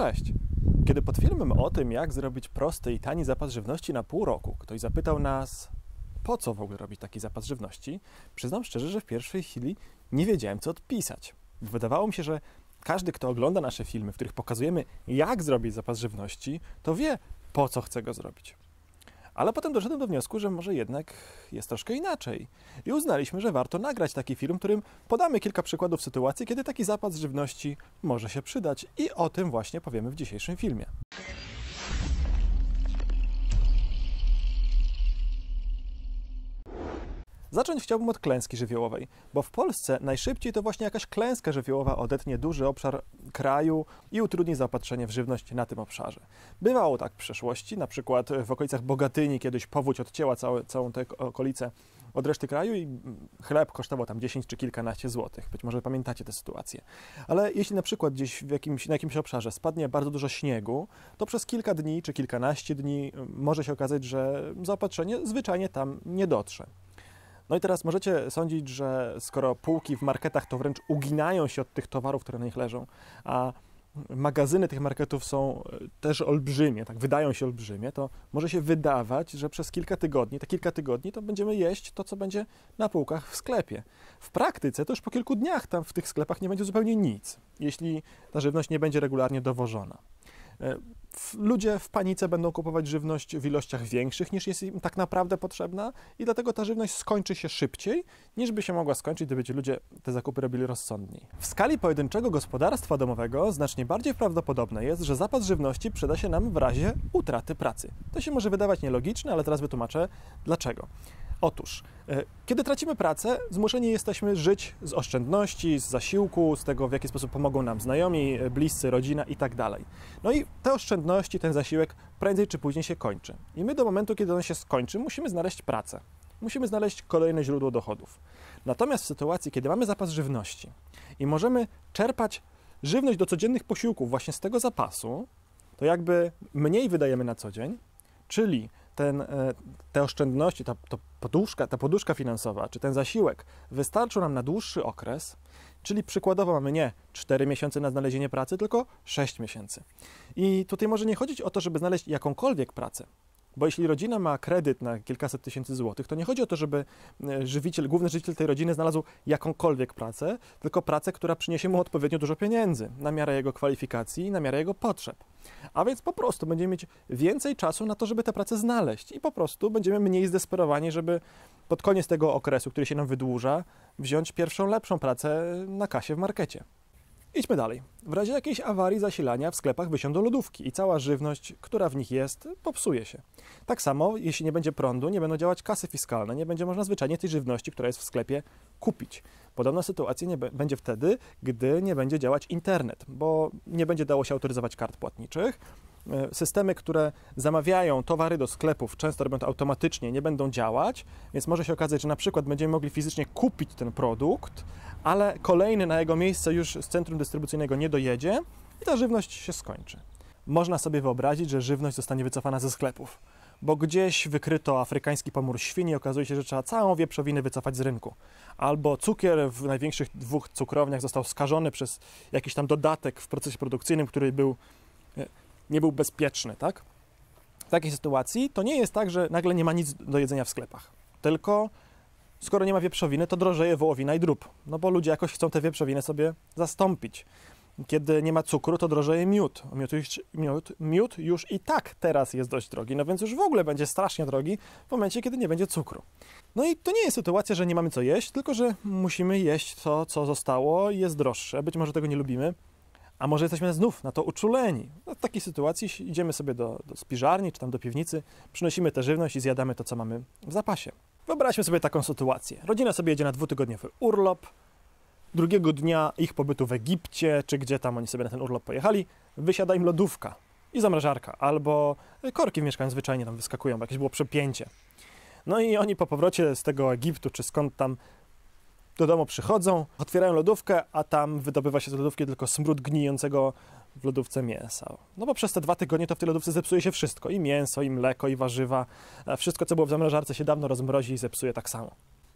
Cześć! Kiedy pod filmem o tym, jak zrobić prosty i tani zapas żywności na pół roku, ktoś zapytał nas, po co w ogóle robić taki zapas żywności, przyznam szczerze, że w pierwszej chwili nie wiedziałem, co odpisać. Wydawało mi się, że każdy, kto ogląda nasze filmy, w których pokazujemy, jak zrobić zapas żywności, to wie, po co chce go zrobić. Ale potem doszedłem do wniosku, że może jednak jest troszkę inaczej. I uznaliśmy, że warto nagrać taki film, którym podamy kilka przykładów sytuacji, kiedy taki zapas żywności może się przydać. I o tym właśnie powiemy w dzisiejszym filmie. Zacząć chciałbym od klęski żywiołowej, bo w Polsce najszybciej to właśnie jakaś klęska żywiołowa odetnie duży obszar kraju i utrudni zaopatrzenie w żywność na tym obszarze. Bywało tak w przeszłości, na przykład w okolicach Bogatyni kiedyś powódź odcięła całe, całą tę okolicę od reszty kraju i chleb kosztował tam 10 czy kilkanaście złotych. Być może pamiętacie tę sytuację. Ale jeśli na przykład gdzieś w jakimś, na jakimś obszarze spadnie bardzo dużo śniegu, to przez kilka dni czy kilkanaście dni może się okazać, że zaopatrzenie zwyczajnie tam nie dotrze. No i teraz możecie sądzić, że skoro półki w marketach to wręcz uginają się od tych towarów, które na nich leżą, a magazyny tych marketów są e, też olbrzymie, tak wydają się olbrzymie, to może się wydawać, że przez kilka tygodni, te kilka tygodni, to będziemy jeść to, co będzie na półkach w sklepie. W praktyce to już po kilku dniach tam w tych sklepach nie będzie zupełnie nic, jeśli ta żywność nie będzie regularnie dowożona. E, ludzie w panice będą kupować żywność w ilościach większych niż jest im tak naprawdę potrzebna i dlatego ta żywność skończy się szybciej, niż by się mogła skończyć, gdyby ci ludzie te zakupy robili rozsądniej. W skali pojedynczego gospodarstwa domowego znacznie bardziej prawdopodobne jest, że zapas żywności przyda się nam w razie utraty pracy. To się może wydawać nielogiczne, ale teraz wytłumaczę dlaczego. Otóż, e, kiedy tracimy pracę, zmuszeni jesteśmy żyć z oszczędności, z zasiłku, z tego, w jaki sposób pomogą nam znajomi, e, bliscy, rodzina i tak dalej. No i te oszczędności, ten zasiłek prędzej czy później się kończy. I my do momentu, kiedy on się skończy, musimy znaleźć pracę. Musimy znaleźć kolejne źródło dochodów. Natomiast w sytuacji, kiedy mamy zapas żywności i możemy czerpać żywność do codziennych posiłków właśnie z tego zapasu, to jakby mniej wydajemy na co dzień, czyli ten, e, te oszczędności, ta, to poduszka, ta poduszka finansowa, czy ten zasiłek wystarczą nam na dłuższy okres, czyli przykładowo mamy nie 4 miesiące na znalezienie pracy, tylko 6 miesięcy. I tutaj może nie chodzić o to, żeby znaleźć jakąkolwiek pracę, bo jeśli rodzina ma kredyt na kilkaset tysięcy złotych, to nie chodzi o to, żeby e, żywiciel, główny żywiciel tej rodziny znalazł jakąkolwiek pracę, tylko pracę, która przyniesie mu odpowiednio dużo pieniędzy na miarę jego kwalifikacji i na miarę jego potrzeb. A więc po prostu będziemy mieć więcej czasu na to, żeby tę pracę znaleźć i po prostu będziemy mniej zdesperowani, żeby pod koniec tego okresu, który się nam wydłuża, wziąć pierwszą lepszą pracę na kasie w markecie. Idźmy dalej. W razie jakiejś awarii zasilania w sklepach wysiądą lodówki i cała żywność, która w nich jest, popsuje się. Tak samo, jeśli nie będzie prądu, nie będą działać kasy fiskalne, nie będzie można zwyczajnie tej żywności, która jest w sklepie, kupić. Podobna sytuacja nie będzie wtedy, gdy nie będzie działać internet, bo nie będzie dało się autoryzować kart płatniczych. E, systemy, które zamawiają towary do sklepów, często robią to automatycznie, nie będą działać, więc może się okazać, że na przykład będziemy mogli fizycznie kupić ten produkt, ale kolejny na jego miejsce już z centrum dystrybucyjnego nie dojedzie i ta żywność się skończy. Można sobie wyobrazić, że żywność zostanie wycofana ze sklepów, bo gdzieś wykryto afrykański pomór świni i okazuje się, że trzeba całą wieprzowinę wycofać z rynku. Albo cukier w największych dwóch cukrowniach został skażony przez jakiś tam dodatek w procesie produkcyjnym, który był, e, nie był bezpieczny, tak? W takiej sytuacji to nie jest tak, że nagle nie ma nic do jedzenia w sklepach, tylko skoro nie ma wieprzowiny, to drożeje wołowina i drób. No bo ludzie jakoś chcą te wieprzowiny sobie zastąpić. Kiedy nie ma cukru, to drożeje miód. Miód już, miód, miód już i tak teraz jest dość drogi, no więc już w ogóle będzie strasznie drogi w momencie, kiedy nie będzie cukru. No i to nie jest sytuacja, że nie mamy co jeść, tylko że musimy jeść to, co zostało i jest droższe. Być może tego nie lubimy, a może jesteśmy znów na to uczuleni. No, w takiej sytuacji idziemy sobie do, do spiżarni czy tam do piwnicy, przynosimy tę żywność i zjadamy to, co mamy w zapasie. Wyobraźmy sobie taką sytuację. Rodzina sobie jedzie na dwutygodniowy urlop. Drugiego dnia ich pobytu w Egipcie, czy gdzie tam oni sobie na ten urlop pojechali, wysiada im lodówka i zamrażarka, albo korki w mieszkaniu zwyczajnie tam wyskakują, bo jakieś było przepięcie. No i oni po powrocie z tego Egiptu, czy skąd tam do domu przychodzą, otwierają lodówkę, a tam wydobywa się z lodówki tylko smród gnijącego w lodówce mięsa. No bo przez te dwa tygodnie to w tej lodówce zepsuje się wszystko. I mięso, i mleko, i warzywa. Wszystko, co było w zamrażarce się dawno rozmrozi i zepsuje tak samo.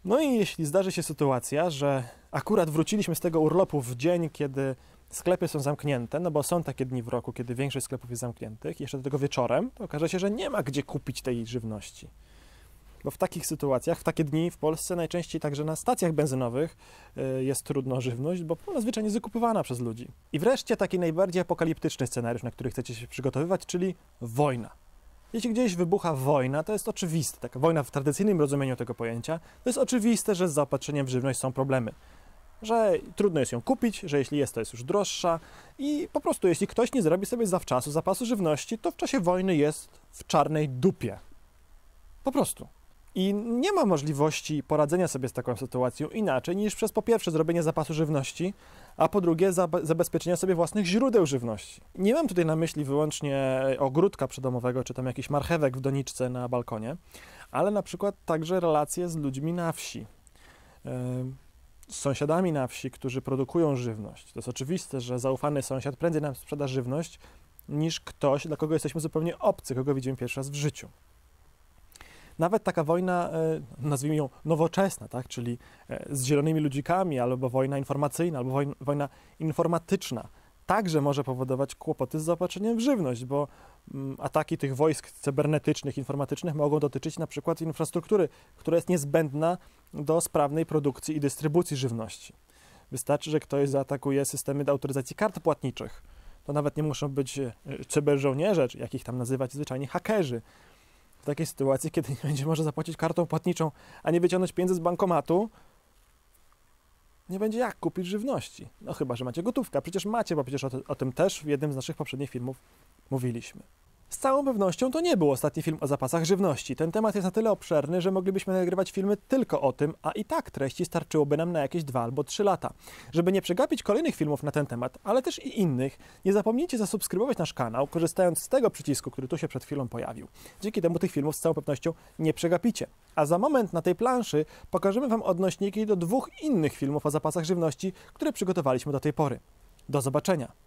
No i jeśli zdarzy się sytuacja, że akurat wróciliśmy z tego urlopu w dzień, kiedy sklepy są zamknięte, no bo są takie dni w roku, kiedy większość sklepów jest zamkniętych, jeszcze do tego wieczorem, to okaże się, że nie ma gdzie kupić tej żywności. Bo w takich sytuacjach, w takie dni w Polsce najczęściej także na stacjach benzynowych y, jest trudno żywność, bo ona zwyczajnie zakupywana przez ludzi. I wreszcie taki najbardziej apokaliptyczny scenariusz, na który chcecie się przygotowywać, czyli wojna. Jeśli gdzieś wybucha wojna, to jest oczywiste, taka wojna w tradycyjnym rozumieniu tego pojęcia, to jest oczywiste, że z zaopatrzeniem w żywność są problemy. Że trudno jest ją kupić, że jeśli jest, to jest już droższa i po prostu jeśli ktoś nie zrobi sobie zawczasu zapasu żywności, to w czasie wojny jest w czarnej dupie. Po prostu. I nie ma możliwości poradzenia sobie z taką sytuacją inaczej niż przez po pierwsze zrobienie zapasu żywności, a po drugie zabezpieczenia sobie własnych źródeł żywności. Nie mam tutaj na myśli wyłącznie ogródka przydomowego, czy tam jakiś marchewek w doniczce na balkonie, ale na przykład także relacje z ludźmi na wsi. Z sąsiadami na wsi, którzy produkują żywność. To jest oczywiste, że zaufany sąsiad prędzej nam sprzeda żywność niż ktoś, dla kogo jesteśmy zupełnie obcy, kogo widzimy pierwszy raz w życiu. Nawet taka wojna, e, nazwijmy ją nowoczesna, tak? czyli e, z zielonymi ludzikami, albo wojna informacyjna, albo wojna informatyczna, także może powodować kłopoty z zaopatrzeniem w żywność, bo mm, ataki tych wojsk cybernetycznych, informatycznych mogą dotyczyć na przykład infrastruktury, która jest niezbędna do sprawnej produkcji i dystrybucji żywności. Wystarczy, że ktoś zaatakuje systemy autoryzacji kart płatniczych. To nawet nie muszą być e, cyberżołnierze, czy jakich tam nazywać zwyczajnie hakerzy takiej sytuacji, kiedy nie będzie można zapłacić kartą płatniczą, a nie wyciągnąć pieniędzy z bankomatu, nie będzie jak kupić żywności. No chyba, że macie gotówkę. Przecież macie, bo przecież o, o tym też w jednym z naszych poprzednich filmów mówiliśmy. Z całą pewnością to nie był ostatni film o zapasach żywności. Ten temat jest na tyle obszerny, że moglibyśmy nagrywać filmy tylko o tym, a i tak treści starczyłoby nam na jakieś dwa albo trzy lata. Żeby nie przegapić kolejnych filmów na ten temat, ale też i innych, nie zapomnijcie zasubskrybować nasz kanał, korzystając z tego przycisku, który tu się przed chwilą pojawił. Dzięki temu tych filmów z całą pewnością nie przegapicie. A za moment na tej planszy pokażemy Wam odnośniki do dwóch innych filmów o zapasach żywności, które przygotowaliśmy do tej pory. Do zobaczenia!